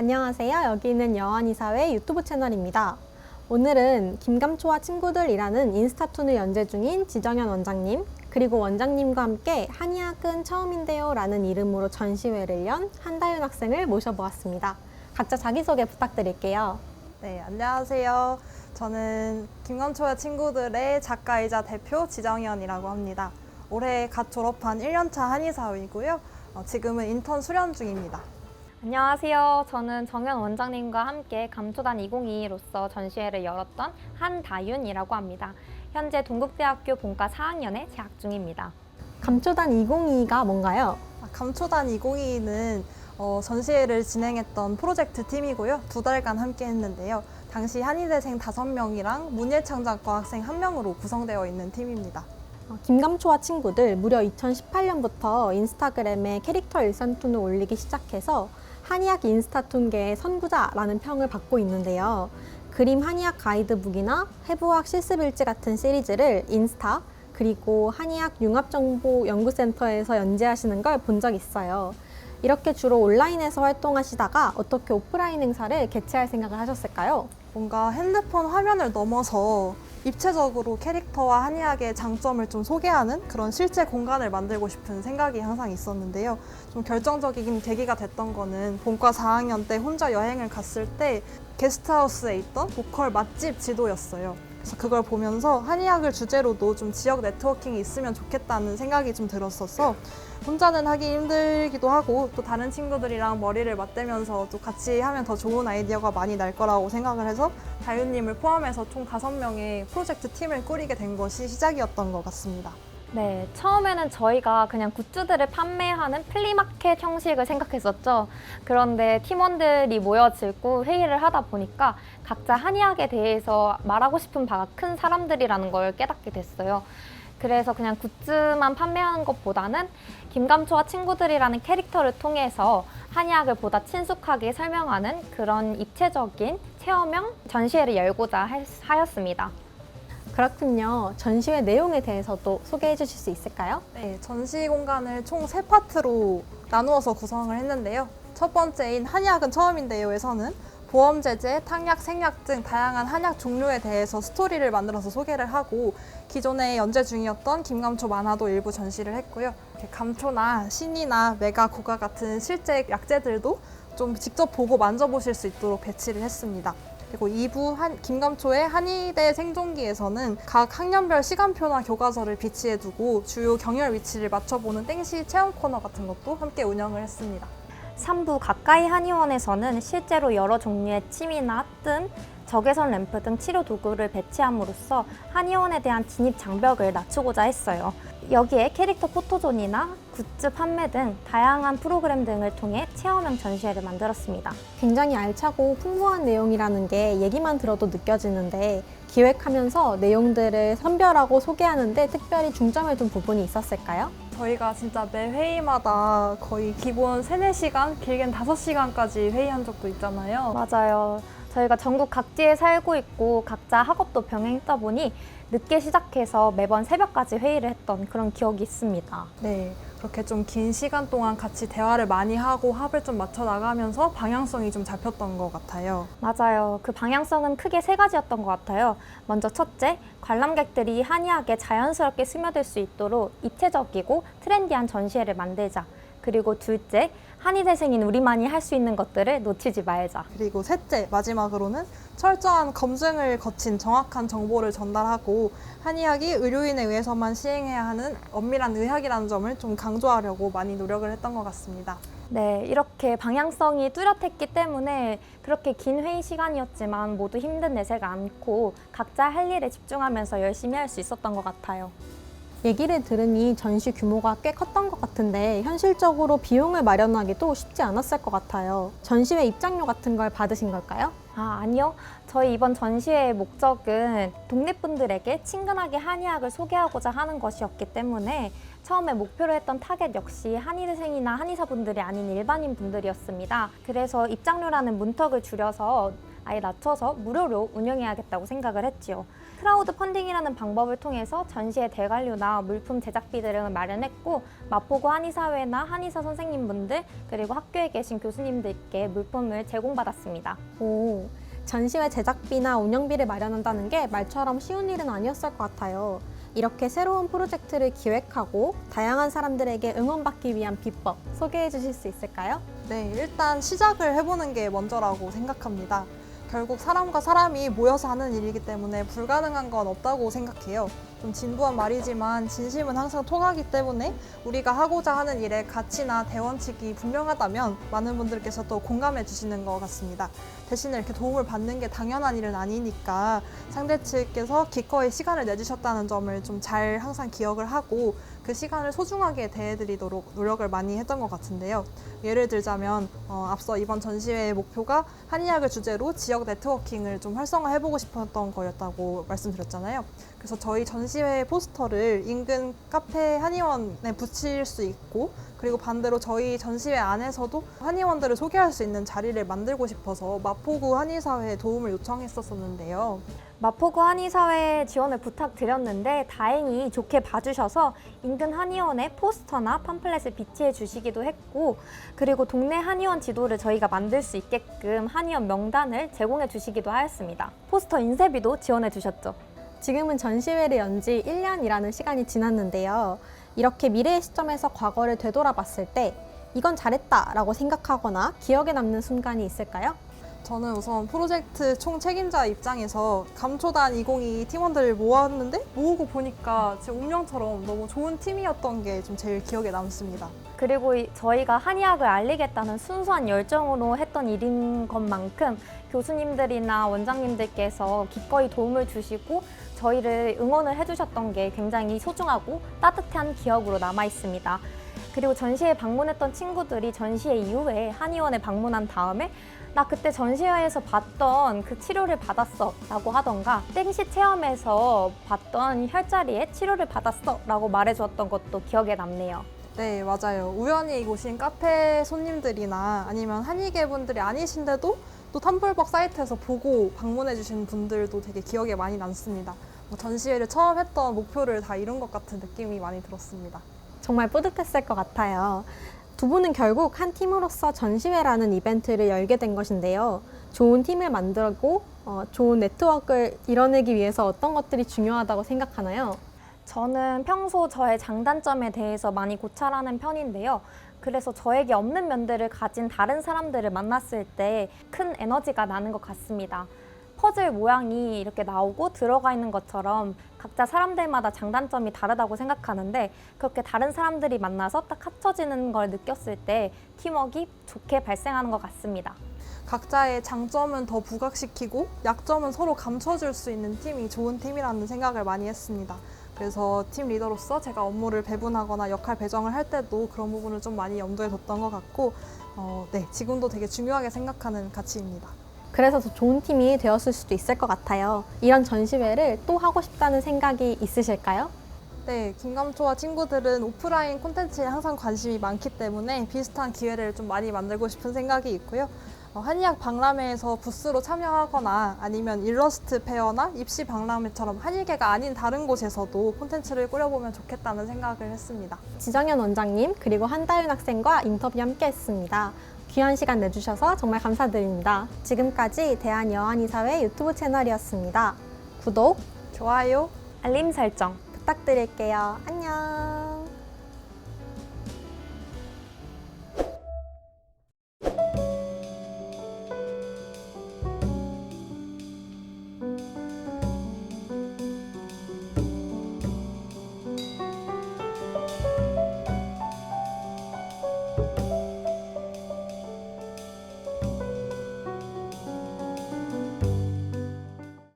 안녕하세요. 여기는 여한이사회 유튜브 채널입니다. 오늘은 김감초와 친구들이라는 인스타툰을 연재 중인 지정현 원장님, 그리고 원장님과 함께 한의학은 처음인데요 라는 이름으로 전시회를 연 한다윤 학생을 모셔보았습니다. 각자 자기소개 부탁드릴게요. 네, 안녕하세요. 저는 김감초와 친구들의 작가이자 대표 지정현이라고 합니다. 올해 갓 졸업한 1년차 한의사위고요. 어, 지금은 인턴 수련 중입니다. 안녕하세요. 저는 정현 원장님과 함께 감초단 2022로서 전시회를 열었던 한다윤이라고 합니다. 현재 동국대학교 본과 4학년에 재학 중입니다. 감초단 2022가 뭔가요? 아, 감초단 2022는 어, 전시회를 진행했던 프로젝트 팀이고요. 두 달간 함께 했는데요. 당시 한의대생 5명이랑 문예창작과 학생 1명으로 구성되어 있는 팀입니다. 어, 김감초와 친구들 무려 2018년부터 인스타그램에 캐릭터 일선툰을 올리기 시작해서 한의학 인스타툰계의 선구자라는 평을 받고 있는데요. 그림 한의학 가이드북이나 해부학 실습일지 같은 시리즈를 인스타 그리고 한의학 융합정보연구센터에서 연재하시는 걸 본 적 있어요. 이렇게 주로 온라인에서 활동하시다가 어떻게 오프라인 행사를 개최할 생각을 하셨을까요? 뭔가 핸드폰 화면을 넘어서 입체적으로 캐릭터와 한의학의 장점을 좀 소개하는 그런 실제 공간을 만들고 싶은 생각이 항상 있었는데요. 좀 결정적인 계기가 됐던 거는 본과 4학년 때 혼자 여행을 갔을 때 게스트하우스에 있던 보컬 맛집 지도였어요. 그래서 그걸 보면서 한의학을 주제로도 좀 지역 네트워킹이 있으면 좋겠다는 생각이 좀 들었어서 혼자는 하기 힘들기도 하고 또 다른 친구들이랑 머리를 맞대면서 또 같이 하면 더 좋은 아이디어가 많이 날 거라고 생각을 해서 다윤님을 포함해서 총 다섯 명의 프로젝트 팀을 꾸리게 된 것이 시작이었던 것 같습니다. 네, 처음에는 저희가 그냥 굿즈들을 판매하는 플리마켓 형식을 생각했었죠. 그런데 팀원들이 모여지고 회의를 하다 보니까 각자 한의학에 대해서 말하고 싶은 바가 큰 사람들이라는 걸 깨닫게 됐어요. 그래서 그냥 굿즈만 판매하는 것보다는 김감초와 친구들이라는 캐릭터를 통해서 한의학을 보다 친숙하게 설명하는 그런 입체적인 체험형 전시회를 열고자 할- 하였습니다. 그렇군요. 전시회 내용에 대해서도 소개해 주실 수 있을까요? 네, 전시 공간을 총 세 파트로 나누어서 구성을 했는데요. 첫 번째인 한약은 처음인데요에서는 보험 제제, 탕약, 생약 등 다양한 한약 종류에 대해서 스토리를 만들어서 소개를 하고 기존에 연재 중이었던 김감초 만화도 일부 전시를 했고요. 감초나 신이나 메가, 고가 같은 실제 약재들도 좀 직접 보고 만져보실 수 있도록 배치를 했습니다. 그리고 2부 한, 김감초의 한의대 생존기에서는 각 학년별 시간표나 교과서를 비치해 두고 주요 경열 위치를 맞춰보는 땡시 체험 코너 같은 것도 함께 운영을 했습니다. 3부 가까이 한의원에서는 실제로 여러 종류의 침이나 뜸, 적외선 램프 등 치료 도구를 배치함으로써 한의원에 대한 진입 장벽을 낮추고자 했어요. 여기에 캐릭터 포토존이나 굿즈 판매 등 다양한 프로그램 등을 통해 체험형 전시회를 만들었습니다. 굉장히 알차고 풍부한 내용이라는 게 얘기만 들어도 느껴지는데 기획하면서 내용들을 선별하고 소개하는데 특별히 중점을 둔 부분이 있었을까요? 저희가 진짜 매 회의마다 거의 기본 3, 4시간, 길게는 5시간까지 회의한 적도 있잖아요. 맞아요. 저희가 전국 각지에 살고 있고 각자 학업도 병행했다 보니 늦게 시작해서 매번 새벽까지 회의를 했던 그런 기억이 있습니다. 네, 그렇게 좀 긴 시간 동안 같이 대화를 많이 하고 합을 좀 맞춰 나가면서 방향성이 좀 잡혔던 것 같아요. 맞아요. 그 방향성은 크게 세 가지였던 것 같아요. 먼저 첫째, 관람객들이 한의학에 자연스럽게 스며들 수 있도록 입체적이고 트렌디한 전시회를 만들자. 그리고 둘째, 한의대생인 우리만이 할 수 있는 것들을 놓치지 말자. 그리고 셋째, 마지막으로는 철저한 검증을 거친 정확한 정보를 전달하고 한의학이 의료인에 의해서만 시행해야 하는 엄밀한 의학이라는 점을 좀 강조하려고 많이 노력을 했던 것 같습니다. 네, 이렇게 방향성이 뚜렷했기 때문에 그렇게 긴 회의 시간이었지만 모두 힘든 내색 않고 각자 할 일에 집중하면서 열심히 할 수 있었던 것 같아요. 얘기를 들으니 전시 규모가 꽤 컸던 것 같은데 현실적으로 비용을 마련하기도 쉽지 않았을 것 같아요. 전시회 입장료 같은 걸 받으신 걸까요? 아, 아니요. 저희 이번 전시회의 목적은 동네 분들에게 친근하게 한의학을 소개하고자 하는 것이었기 때문에 처음에 목표로 했던 타겟 역시 한의대생이나 한의사분들이 아닌 일반인 분들이었습니다. 그래서 입장료라는 문턱을 줄여서 아예 낮춰서 무료로 운영해야겠다고 생각을 했지요. 크라우드 펀딩이라는 방법을 통해서 전시의 대관료나 물품 제작비 등을 마련했고 마포구 한의사회나 한의사 선생님분들 그리고 학교에 계신 교수님들께 물품을 제공받았습니다. 오, 전시회 제작비나 운영비를 마련한다는 게 말처럼 쉬운 일은 아니었을 것 같아요. 이렇게 새로운 프로젝트를 기획하고 다양한 사람들에게 응원받기 위한 비법 소개해 주실 수 있을까요? 네, 일단 시작을 해보는 게 먼저라고 생각합니다. 결국 사람과 사람이 모여서 하는 일이기 때문에 불가능한 건 없다고 생각해요. 좀 진부한 말이지만 진심은 항상 통하기 때문에 우리가 하고자 하는 일의 가치나 대원칙이 분명하다면 많은 분들께서 또 공감해 주시는 것 같습니다. 대신에 이렇게 도움을 받는 게 당연한 일은 아니니까 상대 측께서 기꺼이 시간을 내주셨다는 점을 좀 잘 항상 기억을 하고 그 시간을 소중하게 대해드리도록 노력을 많이 했던 것 같은데요. 예를 들자면 어, 앞서 이번 전시회의 목표가 한의학을 주제로 지역 네트워킹을 좀 활성화해보고 싶었던 거였다고 말씀드렸잖아요. 그래서 저희 전시 회 포스터를 인근 카페 한의원에 붙일 수 있고 그리고 반대로 저희 전시회 안에서도 한의원들을 소개할 수 있는 자리를 만들고 싶어서 마포구 한의사회에 도움을 요청했었었는데요. 마포구 한의사회에 지원을 부탁드렸는데 다행히 좋게 봐주셔서 인근 한의원에 포스터나 팜플렛을 비치해 주시기도 했고 그리고 동네 한의원 지도를 저희가 만들 수 있게끔 한의원 명단을 제공해 주시기도 하였습니다. 포스터 인쇄비도 지원해 주셨죠. 지금은 전시회를 연 지 1년이라는 시간이 지났는데요. 이렇게 미래의 시점에서 과거를 되돌아봤을 때 이건 잘했다라고 생각하거나 기억에 남는 순간이 있을까요? 저는 우선 프로젝트 총 책임자 입장에서 감초단 2022 팀원들을 모았는데 모으고 보니까 제 운명처럼 너무 좋은 팀이었던 게 좀 제일 기억에 남습니다. 그리고 이- 저희가 한의학을 알리겠다는 순수한 열정으로 했던 일인 것만큼 교수님들이나 원장님들께서 기꺼이 도움을 주시고 저희를 응원을 해주셨던 게 굉장히 소중하고 따뜻한 기억으로 남아 있습니다. 그리고 전시회 방문했던 친구들이 전시회 이후에 한의원에 방문한 다음에 나 그때 전시회에서 봤던 그 치료를 받았어 라고 하던가 땡시 체험에서 봤던 혈자리에 치료를 받았어 라고 말해주었던 것도 기억에 남네요. 네, 맞아요. 우연히 오신 카페 손님들이나 아니면 한의계 분들이 아니신데도 또 텀블벅 사이트에서 보고 방문해 주신 분들도 되게 기억에 많이 남습니다. 뭐 전시회를 처음 했던 목표를 다 이룬 것 같은 느낌이 많이 들었습니다. 정말 뿌듯했을 것 같아요. 두 분은 결국 한 팀으로서 전시회라는 이벤트를 열게 된 것인데요. 좋은 팀을 만들고 어, 좋은 네트워크를 이뤄내기 위해서 어떤 것들이 중요하다고 생각하나요? 저는 평소 저의 장단점에 대해서 많이 고찰하는 편인데요. 그래서 저에게 없는 면들을 가진 다른 사람들을 만났을 때 큰 에너지가 나는 것 같습니다. 퍼즐 모양이 이렇게 나오고 들어가 있는 것처럼 각자 사람들마다 장단점이 다르다고 생각하는데 그렇게 다른 사람들이 만나서 딱 합쳐지는 걸 느꼈을 때 팀워크가 좋게 발생하는 것 같습니다. 각자의 장점은 더 부각시키고 약점은 서로 감춰줄 수 있는 팀이 좋은 팀이라는 생각을 많이 했습니다. 그래서 팀 리더로서 제가 업무를 배분하거나 역할 배정을 할 때도 그런 부분을 좀 많이 염두에 뒀던 것 같고, 어, 네, 지금도 되게 중요하게 생각하는 가치입니다. 그래서 더 좋은 팀이 되었을 수도 있을 것 같아요. 이런 전시회를 또 하고 싶다는 생각이 있으실까요? 네, 김감초와 친구들은 오프라인 콘텐츠에 항상 관심이 많기 때문에 비슷한 기회를 좀 많이 만들고 싶은 생각이 있고요. 어, 한의학 박람회에서 부스로 참여하거나 아니면 일러스트 페어나 입시 박람회처럼 한의계가 아닌 다른 곳에서도 콘텐츠를 꾸려보면 좋겠다는 생각을 했습니다. 지정현 원장님 그리고 한다윤 학생과 인터뷰 함께 했습니다. 귀한 시간 내주셔서 정말 감사드립니다. 지금까지 대한여한의사회 유튜브 채널이었습니다. 구독 좋아요. 알림 설정 부탁드릴게요. 안녕.